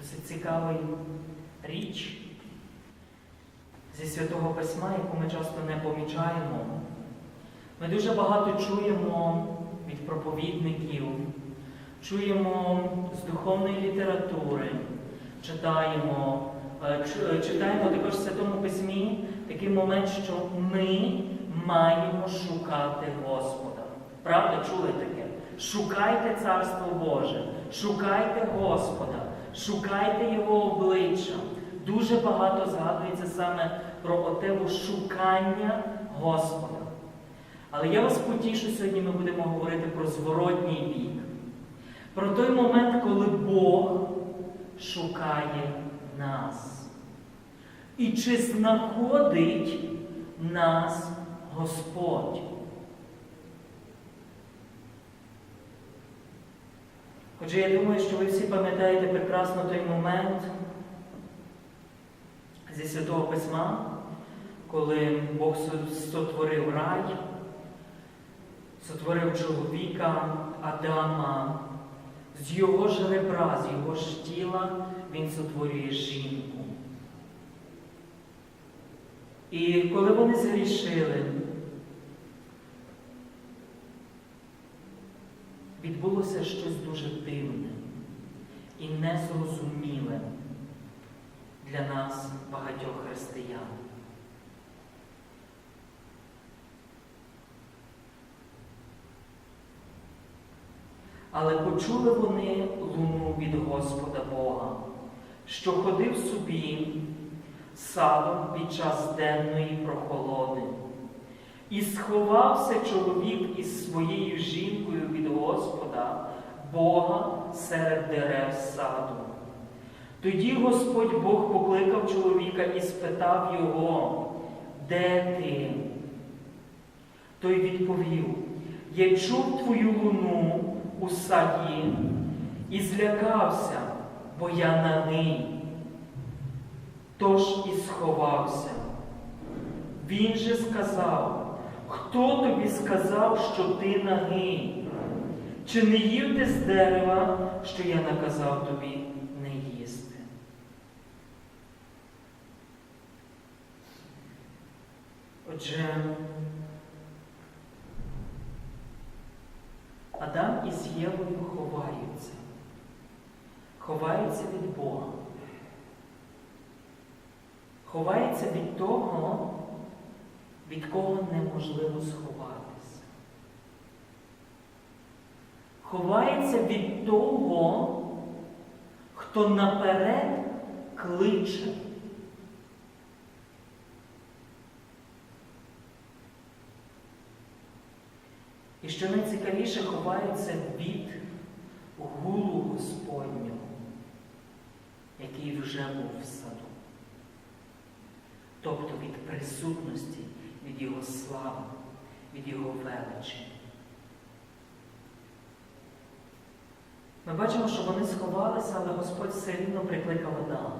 досить цікава річ зі Святого Письма, яку ми часто не помічаємо. Ми дуже багато чуємо від проповідників, чуємо з духовної літератури, читаємо, е, е, читаємо також в Святому Письмі такий момент, що ми маємо шукати Господа. Правда, чули таке? Шукайте Царство Боже, шукайте Господа, шукайте Його обличчя. Дуже багато згадується саме про отеву шукання Господа. Але я вас потішу, сьогодні ми будемо говорити про зворотній бік. Про той момент, коли Бог шукає нас. І чи знаходить нас Господь? Отже, я думаю, що ви всі пам'ятаєте прекрасно той момент зі Святого Письма, коли Бог сотворив рай, сотворив чоловіка Адама, з його ж ребра, з його ж тіла він сотворює жінку. І коли вони згрішили, відбулося щось дуже дивне і незрозуміле для нас, багатьох християн. Але почули вони луну від Господа Бога, що ходив собі садом під час денної прохолоди. І сховався чоловік із своєю жінкою від Господа, Бога серед дерев саду. Тоді Господь Бог покликав чоловіка і спитав його, де ти? Той відповів, я чув твою луну у саді і злякався, бо я нагий. Тож і сховався. Він же сказав, хто тобі сказав, що ти нагий? Чи не їв ти з дерева, що я наказав тобі не їсти? Отже, Адам із Євою ховаються, ховаються від Бога, ховаються від того, від кого неможливо сховатися. Ховається від того, хто наперед кличе. І що найцікавіше ховаються від гулу Господнього, який вже був в саду. Тобто від присутності, від Його слави, від Його величі. Ми бачимо, що вони сховалися, але Господь все рівно прикликав Адама.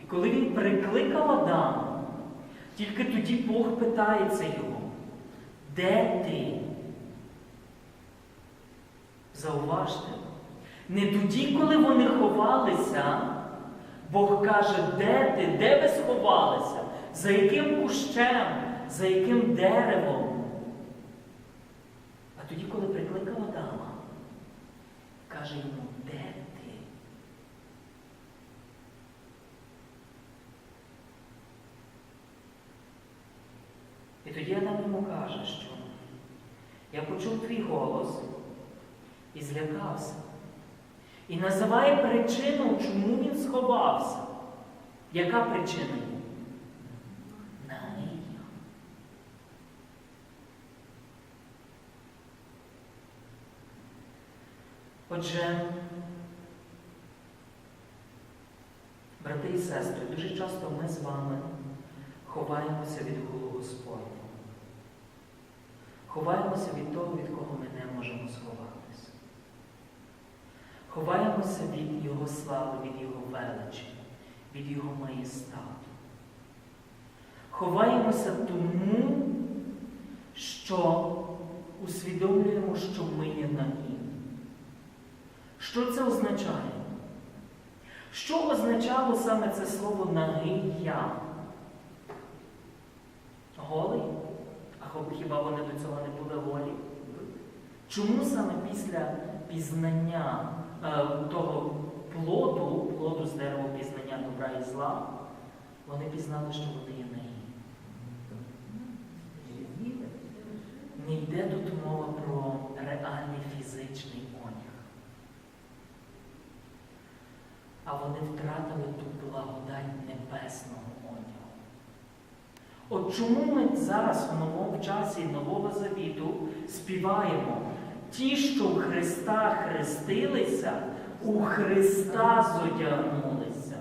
І коли він прикликав Адама, тільки тоді Бог питається його, де ти? Зауважте, не тоді, коли вони ховалися, Бог каже, де ти, де ви сховалися? За яким кущем, за яким деревом? А тоді, коли прикликав каже йому, де ти? І тоді Адам йому каже, що я почув твій голос і злякався. І називає причину, чому він сховався. Яка причина? Нагиня. Отже, брати і сестри, дуже часто ми з вами ховаємося від гулу Господнього. Ховаємося від того, від кого ми не можемо сховатися. Ховаємося від Його слави, від Його величі, від Його маєстату. Ховаємося тому, що усвідомлюємо, що ми є нагі. Що це означає? Що означало саме це слово нагий я? Голий? А хіба вони до цього не були голі? Чому саме після пізнання е, того плоду, плоду з дерева пізнання добра і зла, вони пізнали, що вони є нагі? Не йде тут мова про реальний фізичний одяг. А вони втратили ту благодать небесного одягу. От чому ми зараз в новому часі Нового Завіту співаємо ті, що в Христа хрестилися, у Христа зодягнулися.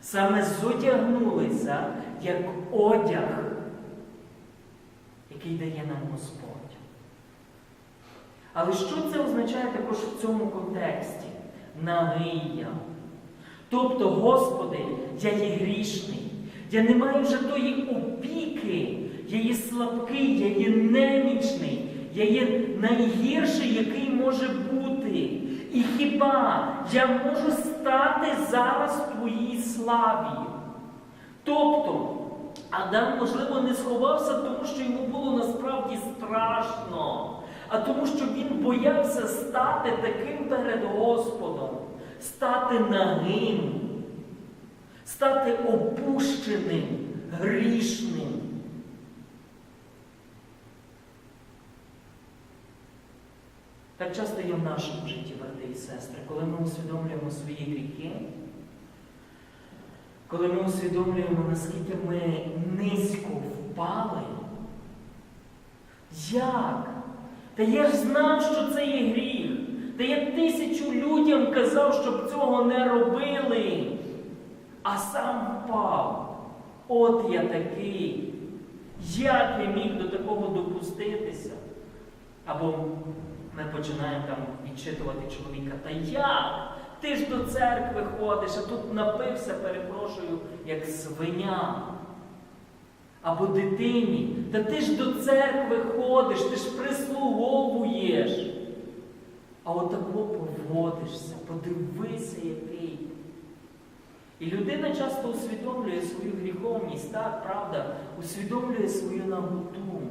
Саме зодягнулися як одяг, який дає нам Господь. Але що це означає також в цьому контексті? Нагия. Тобто, Господи, я є грішний, я не маю вже тої опіки, я є слабкий, я є немічний, я є найгірший, який може бути. І хіба я можу стати зараз в Твоїй славі? Тобто, Адам, можливо, не сховався, тому що йому було насправді страшно, а тому, що він боявся стати таким перед Господом, стати нагим, стати опущеним, грішним. Так часто є в нашому житті, брати і сестри, коли ми усвідомлюємо свої гріхи, коли ми усвідомлюємо, наскільки ми низько впали, як? Та я ж знав, що це є гріх. Та я тисячу людям казав, щоб цього не робили, а сам впав. От я такий. Як я міг до такого допуститися? Або ми починаємо там відчитувати чоловіка. Та як? Ти ж до церкви ходиш, а тут напився, перепрошую, як свиня. Або дитині. Та ти ж до церкви ходиш, ти ж прислуговуєш. А отако поводишся, подивися, який. І людина часто усвідомлює свою гріховність, так, правда, усвідомлює свою наготу.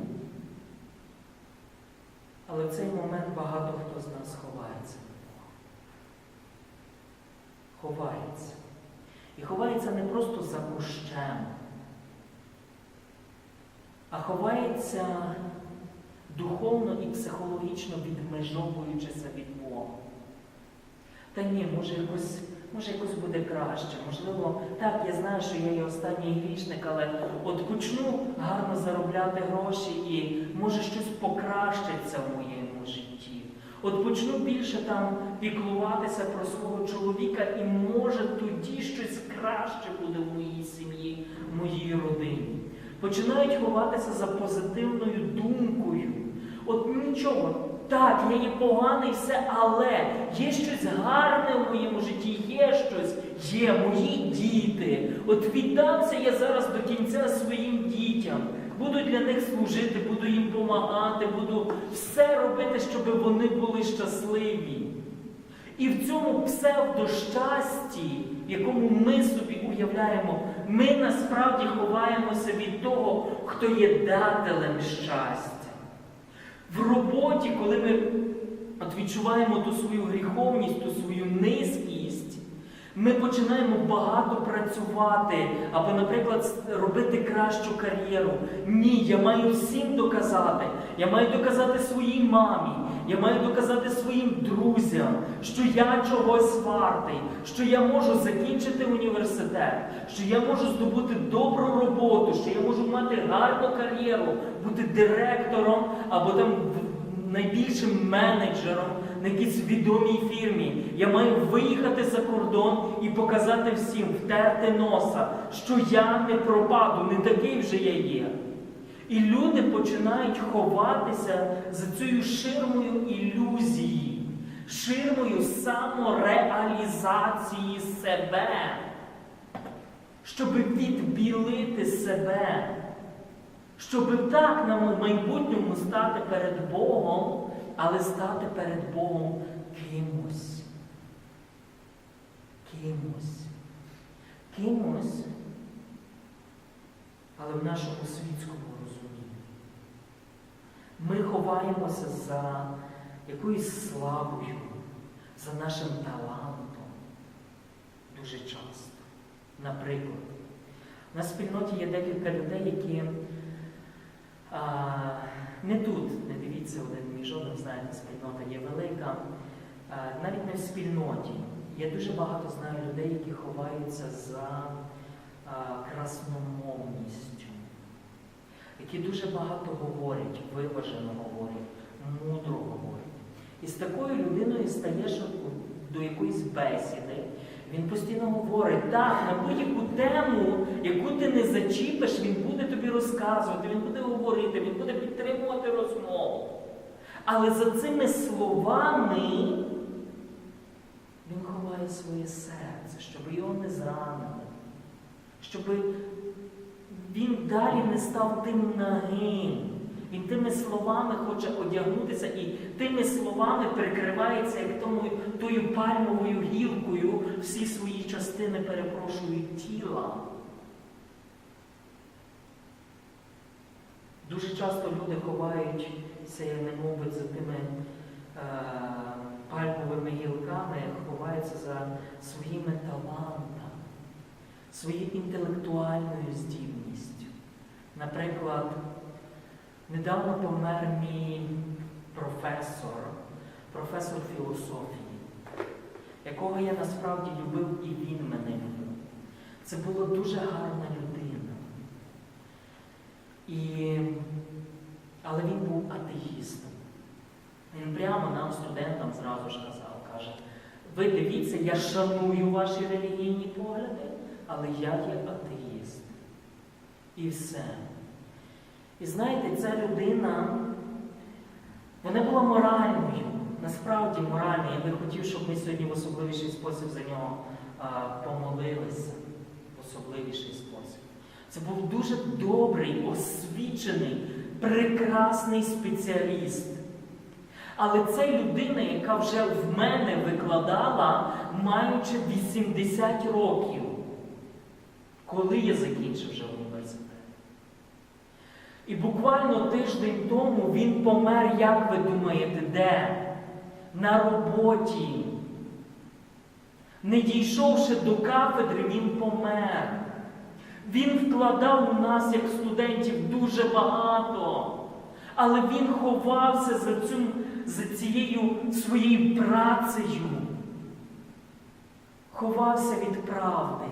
Але в цей момент багато хто з нас ховається. Ховається. І ховається не просто за кущем, а ховається духовно і психологічно відмежовуючися від Бога. Та ні, може якось, може якось буде краще. Можливо, так, я знаю, що я є останній грішник, але от почну гарно заробляти гроші і може щось покращиться в моєму житті. От почну більше там піклуватися про свого чоловіка, і може тоді щось краще буде в моїй сім'ї, в моїй родині. Починають ховатися за позитивною думкою. От нічого, так, я є поганий все, але є щось гарне в моєму житті, є щось, є мої діти. От віддамся я зараз до кінця своїм дітям. Буду для них служити, буду їм допомагати, буду все робити, щоб вони були щасливі. І в цьому псевдощасті, якому ми собі уявляємо, ми насправді ховаємося від того, хто є дателем щастя. В роботі, коли ми от відчуваємо ту свою гріховність, ту свою низькість, ми починаємо багато працювати, або, наприклад, робити кращу кар'єру. Ні, я маю всім доказати. Я маю доказати своїй мамі, я маю доказати своїм друзям, що я чогось вартий, що я можу закінчити університет, що я можу здобути добру роботу, що я можу мати гарну кар'єру, бути директором або там найбільшим менеджером на якійсь відомій фірмі. Я маю виїхати за кордон і показати всім, втерти носа, що я не пропаду, не такий вже я є. І люди починають ховатися за цією ширмою ілюзії, ширмою самореалізації себе, щоб відбілити себе, щоб так на майбутньому стати перед Богом, але стати перед Богом кимось. кимось. Кимось, але в нашому світському ховаємося за якоюсь славою, за нашим талантом дуже часто. Наприклад, на спільноті є декілька людей, які а, не тут, не дивіться один між одним, знаєте, спільнота є велика, а, навіть не в спільноті. Я дуже багато знаю людей, які ховаються за а, красномовністю, які дуже багато говорять, виважено говорять, мудро говорять. І з такою людиною стаєш до якоїсь бесіди. Він постійно говорить, так, на будь-яку тему, яку ти не зачіпиш, він буде тобі розказувати, він буде говорити, він буде підтримувати розмову. Але за цими словами він ховає своє серце, щоб його не зранили, щоб він далі не став тим нагим. Він тими словами хоче одягнутися і тими словами прикривається, як тому, тою пальмовою гілкою всі свої частини перепрошують тіла. Дуже часто люди ховаються, як не мовить, за тими е, пальмовими гілками, ховаються за своїми талантами, своєю інтелектуальною здібністю. Наприклад, Недавно помер мій професор, професор філософії, якого я насправді любив і він мене любив. Це була дуже гарна людина. І... Але він був атеїстом. Він прямо нам, студентам, зразу ж казав, каже, ви дивіться, я шаную ваші релігійні погляди, але я є атеїст. І все. І знаєте, ця людина, вона була моральною, насправді моральною. Я би хотів, щоб ми сьогодні в особливіший спосіб за нього а, помолилися. В особливіший спосіб. Це був дуже добрий, освічений, прекрасний спеціаліст. Але це людина, яка вже в мене викладала, маючи 80 років, коли я закінчив вже університет. І буквально тиждень тому він помер, як ви думаєте, де? На роботі. Не дійшовши до кафедри, він помер. Він вкладав у нас, як студентів, дуже багато. Але він ховався за, цю, за цією своєю працею. Ховався від правди.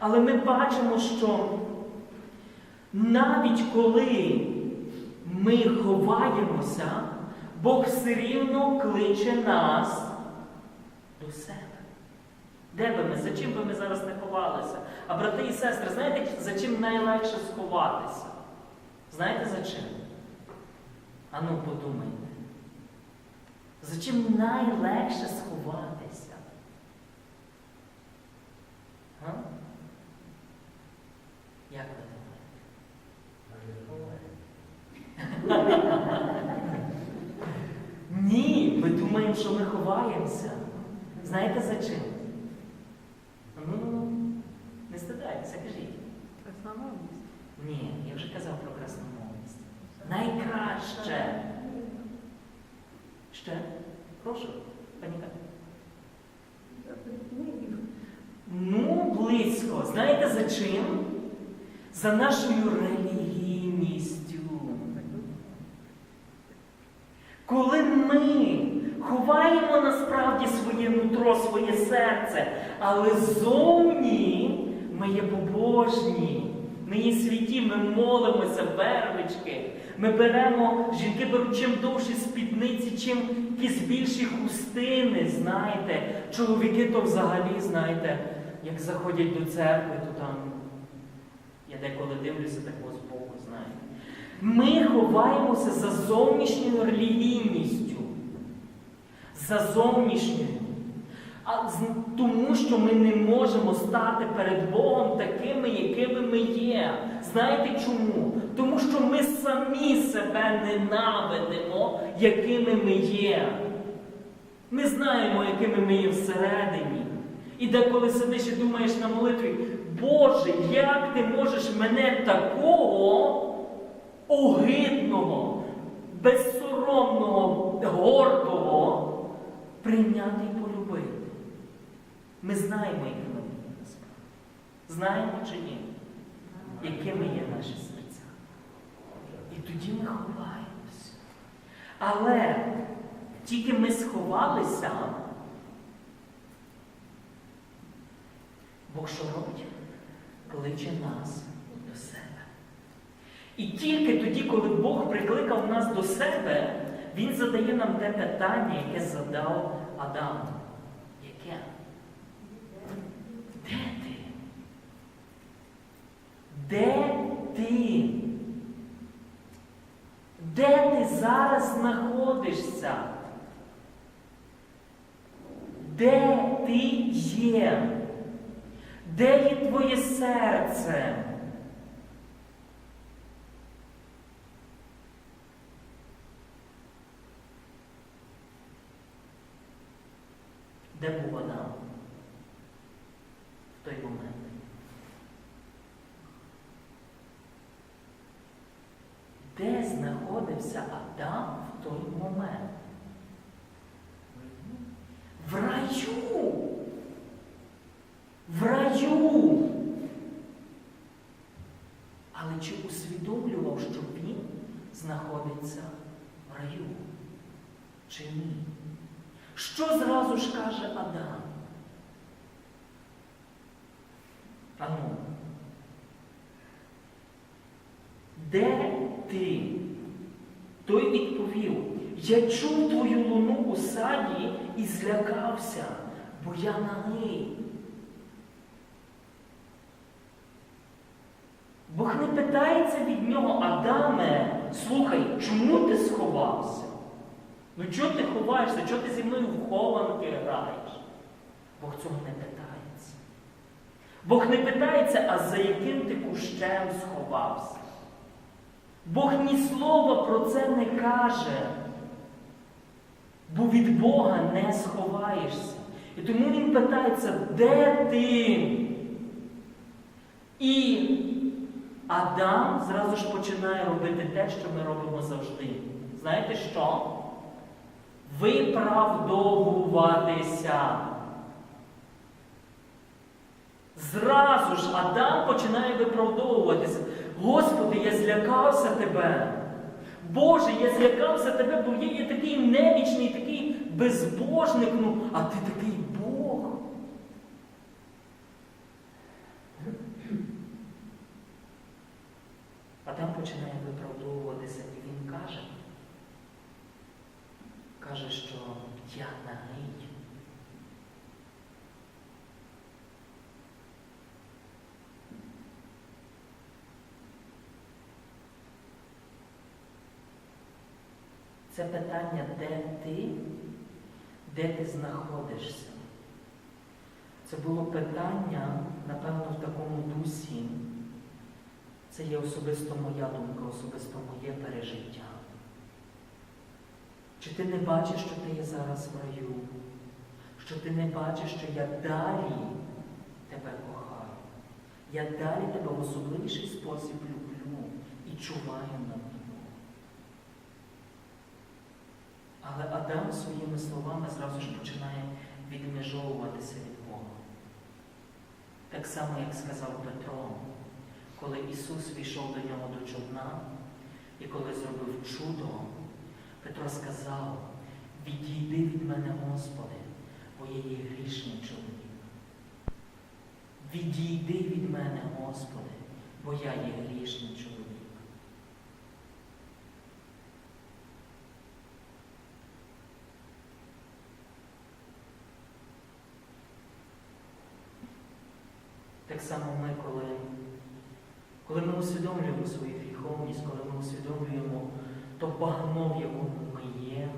Але ми бачимо, що навіть коли ми ховаємося, Бог все рівно кличе нас до себе. Де би ми? За чим би ми зараз не ховалися? А брати і сестри, знаєте, за чим найлегше сховатися? Знаєте за чим? Ану, подумайте. За чим найлегше сховатися? А? Як ви Ні, ми думаємо, що ми ховаємося. Знаєте за чим? Ну, ну, не стидайтеся, кажіть. Красномовність. Ні, я вже казав про красномовність. Найкраще. Ще? Прошу, пані Ну, близько. Знаєте за чим? За нашою релігійністю. Коли ми ховаємо насправді нутро, своє серце, але зовні ми є побожні, ми є святі, ми молимося, вервички. Ми беремо, жінки беруть чим довші спідниці, чим якісь більші хустини, знаєте. Чоловіки то взагалі, знаєте, як заходять до церкви, то там я деколи дивлюся такого збоку, знаєте. Ми ховаємося за зовнішньою релігійністю, за зовнішньою. А тому, що ми не можемо стати перед Богом такими, якими ми є. Знаєте чому? Тому що ми самі себе ненавидимо, якими ми є. Ми знаємо, якими ми є всередині. І деколи сидиш і думаєш на молитві, Боже, як ти можеш мене такого огидного, безсоромного, гордого прийняти? Ми знаємо, якими ми є. Знаємо чи ні? Якими є наші серця. І тоді ми ховаємося. Але тільки ми сховалися, Бог що робить? Кличе нас до себе. І тільки тоді, коли Бог прикликав нас до себе, Він задає нам те питання, яке задав Адам. Яке? Де ти? Де ти? Де ти зараз знаходишся? Де ти є? Де є твоє серце? Де був Адам в той момент? Де знаходився Адам в той момент? В раю. В раю. Але чи усвідомлював, що він знаходиться в раю? Чи ні? Що зразу ж каже Адам? Ану, де ти? Той відповів, я чув твою луну у саді і злякався, бо я нагий. Бог не питається від нього, Адаме, слухай, чому ти сховався? Ну чого ти ховаєшся? Чого ти зі мною в хованки граєш? Бог цього не питається. Бог не питається, а за яким ти кущем сховався. Бог ні слова про це не каже. Бо від Бога не сховаєшся. І тому Він питається, де ти? І Адам зразу ж починає робити те, що ми робимо завжди. Знаєте що? Виправдовуватися. Зразу ж Адам починає виправдовуватися. Господи, я злякався тебе. Боже, я злякався тебе, бо я є такий немічний, такий безбожник, ну, а ти такий Бог. Адам починає виправдовуватися і він каже, каже, що я нагий. Це питання, де ти, де ти знаходишся. Це було питання, напевно, в такому дусі. Це є особисто моя думка, особисто моє пережиття. Чи ти не бачиш, що ти є зараз в раю? Що ти не бачиш, що я далі тебе кохаю? Я далі тебе в особливіший спосіб люблю і чуваю над тобою. Але Адам своїми словами зразу ж починає відмежовуватися від Бога. Так само, як сказав Петро, коли Ісус війшов до нього до човна, і коли зробив чудо, Петро сказав, відійди від мене, Господи, бо я є грішний чоловік. Відійди від мене, Господи, бо я є грішний чоловік. Так само ми, коли, коли ми усвідомлюємо свою гріховність, коли ми усвідомлюємо то багно, в якому ми є,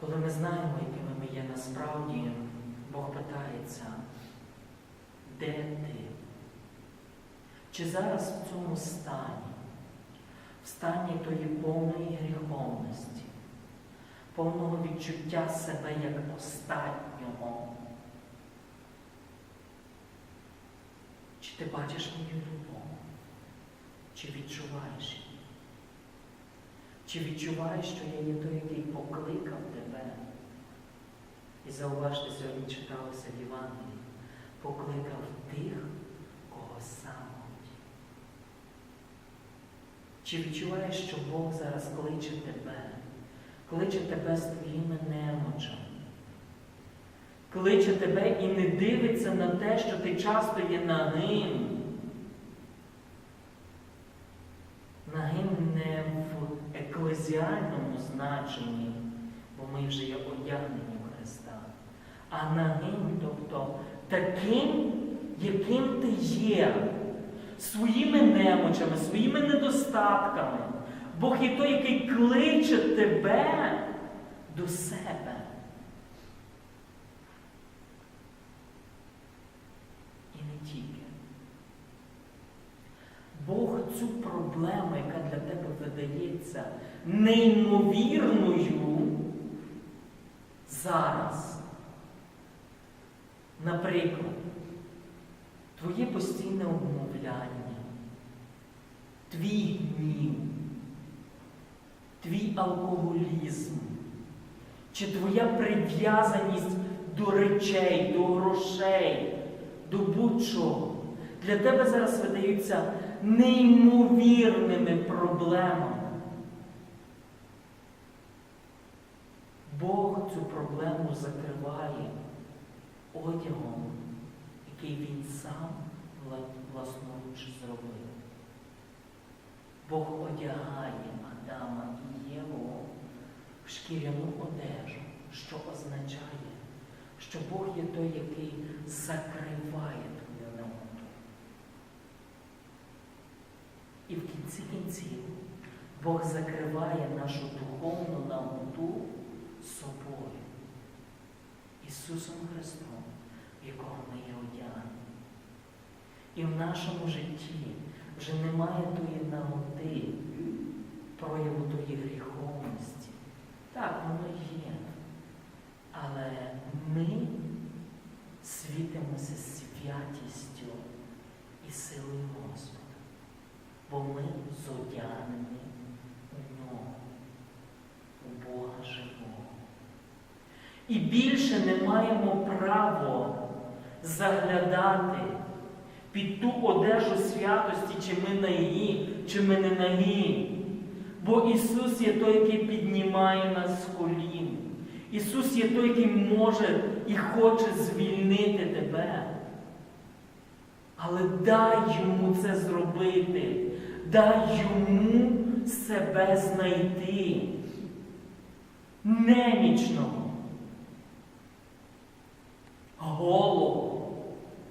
коли ми знаємо, якими ми є насправді, Бог питається, де ти? Чи зараз в цьому стані, в стані тої повної гріховності, повного відчуття себе як останнього. Чи бачиш мою любов? Чи відчуваєш її? Чи відчуваєш, що я є той, який покликав тебе? І зауважте, сьогодні читалося в Євангелії, покликав тих, кого сам. Чи відчуваєш, що Бог зараз кличе тебе, кличе тебе з твоїми немочами? Кличе тебе і не дивиться на те, що ти часто є нагим. Нагим не в еклезіальному значенні, бо ми вже є одягнені в Христа, а нагим, тобто таким, яким ти є, своїми немочами, своїми недостатками. Бог є той, який кличе тебе до себе. І не тільки. Бог цю проблему, яка для тебе видається неймовірною зараз. Наприклад, твоє постійне обмовляння, твій гнів, твій алкоголізм, чи твоя прив'язаність до речей, до грошей, до будь-чого, для тебе зараз видаються неймовірними проблемами. Бог цю проблему закриває одягом, який він сам вла- власноруч зробив. Бог одягає Адама і Єву в шкіряну одежу, що означає, що Бог є той, який закриває твою наготу. І в кінці кінців Бог закриває нашу духовну наготу собою. Ісусом Христом, в якого ми є одягнені. І в нашому житті вже немає тої наготи, прояву тої гріховності. Так, воно є. Але ми світимося святістю і силою Господа, бо ми зодягнені у нього, у Бога живого. І більше не маємо права заглядати під ту одежу святості, чи ми нагі, чи ми не нагі. Бо Ісус є той, який піднімає нас з колін. Ісус є той, який може і хоче звільнити тебе. Але дай йому це зробити, дай йому себе знайти. Немічного, голого,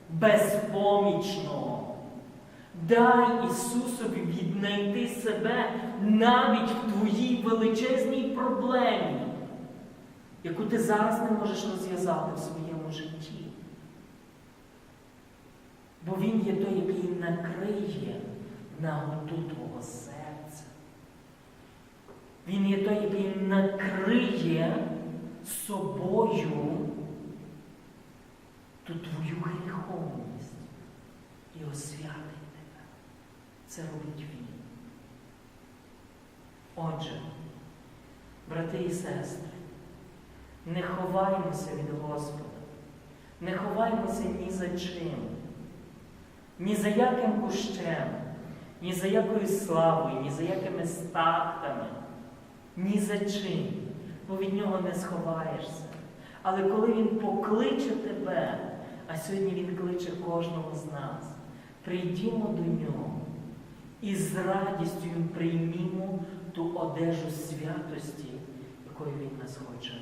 безпомічного. Дай Ісусові віднайти себе навіть в твоїй величезній проблемі, яку ти зараз не можеш розв'язати в своєму житті. Бо Він є той, який накриє наготу твого серця. Він є той, який накриє собою ту твою гріховність і освятить тебе. Це робить він. Отже, брати і сестри, не ховаймося від Господа, не ховаймося ні за чим, ні за яким кущем, ні за якою славою, ні за якими статками, ні за чим, бо від нього не сховаєшся. Але коли Він покличе тебе, а сьогодні Він кличе кожного з нас, прийдімо до нього і з радістю приймімо ту одежу святості, якою Він нас хоче